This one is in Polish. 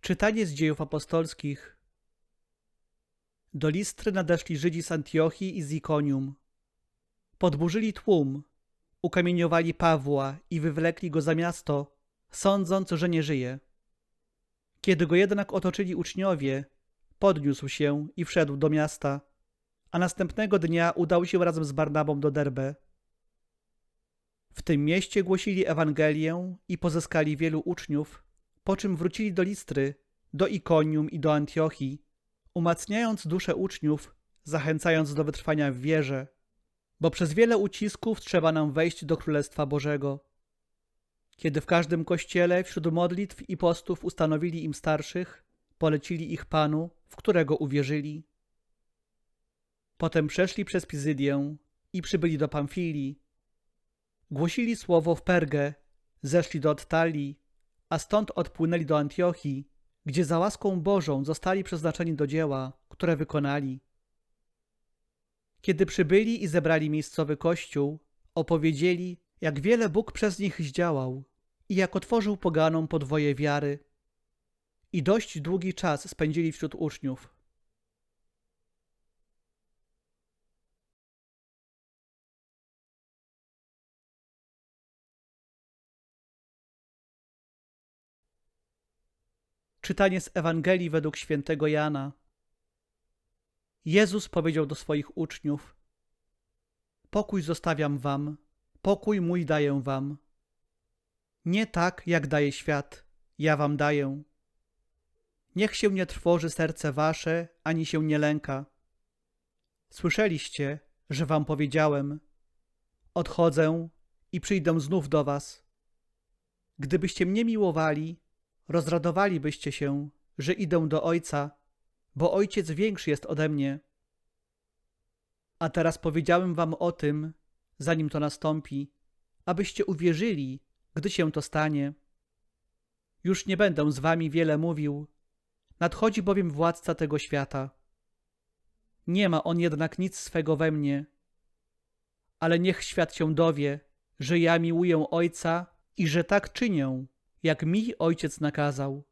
Czytanie z dziejów apostolskich. Do Listry nadeszli Żydzi z Antiochii i z Ikonium. Podburzyli tłum, ukamieniowali Pawła i wywlekli go za miasto, sądząc, że nie żyje. Kiedy go jednak otoczyli uczniowie, podniósł się i wszedł do miasta, a następnego dnia udał się razem z Barnabą do Derbe. W tym mieście głosili Ewangelię i pozyskali wielu uczniów, po czym wrócili do Listry, do Ikonium i do Antiochii, umacniając duszę uczniów, zachęcając do wytrwania w wierze, bo przez wiele ucisków trzeba nam wejść do Królestwa Bożego. Kiedy w każdym kościele wśród modlitw i postów ustanowili im starszych, polecili ich Panu, w którego uwierzyli. Potem przeszli przez Pizydię i przybyli do Pamfilii. Głosili słowo w Pergę, zeszli do Ottalii, a stąd odpłynęli do Antiochii, gdzie za łaską Bożą zostali przeznaczeni do dzieła, które wykonali. Kiedy przybyli i zebrali miejscowy kościół, opowiedzieli, jak wiele Bóg przez nich zdziałał i jak otworzył poganom podwoje wiary. I dość długi czas spędzili wśród uczniów. Czytanie z Ewangelii według świętego Jana. Jezus powiedział do swoich uczniów: Pokój zostawiam wam, pokój mój daję wam. Nie tak, jak daje świat, ja wam daję. Niech się nie trwoży serce wasze, ani się nie lęka. Słyszeliście, że wam powiedziałem: Odchodzę i przyjdę znów do was. Gdybyście mnie miłowali, rozradowalibyście się, że idę do Ojca, bo Ojciec większy jest ode mnie. A teraz powiedziałem wam o tym, zanim to nastąpi, abyście uwierzyli, gdy się to stanie. Już nie będę z wami wiele mówił, nadchodzi bowiem władca tego świata. Nie ma on jednak nic swego we mnie, ale niech świat się dowie, że ja miłuję Ojca i że tak czynię, jak mi Ojciec nakazał.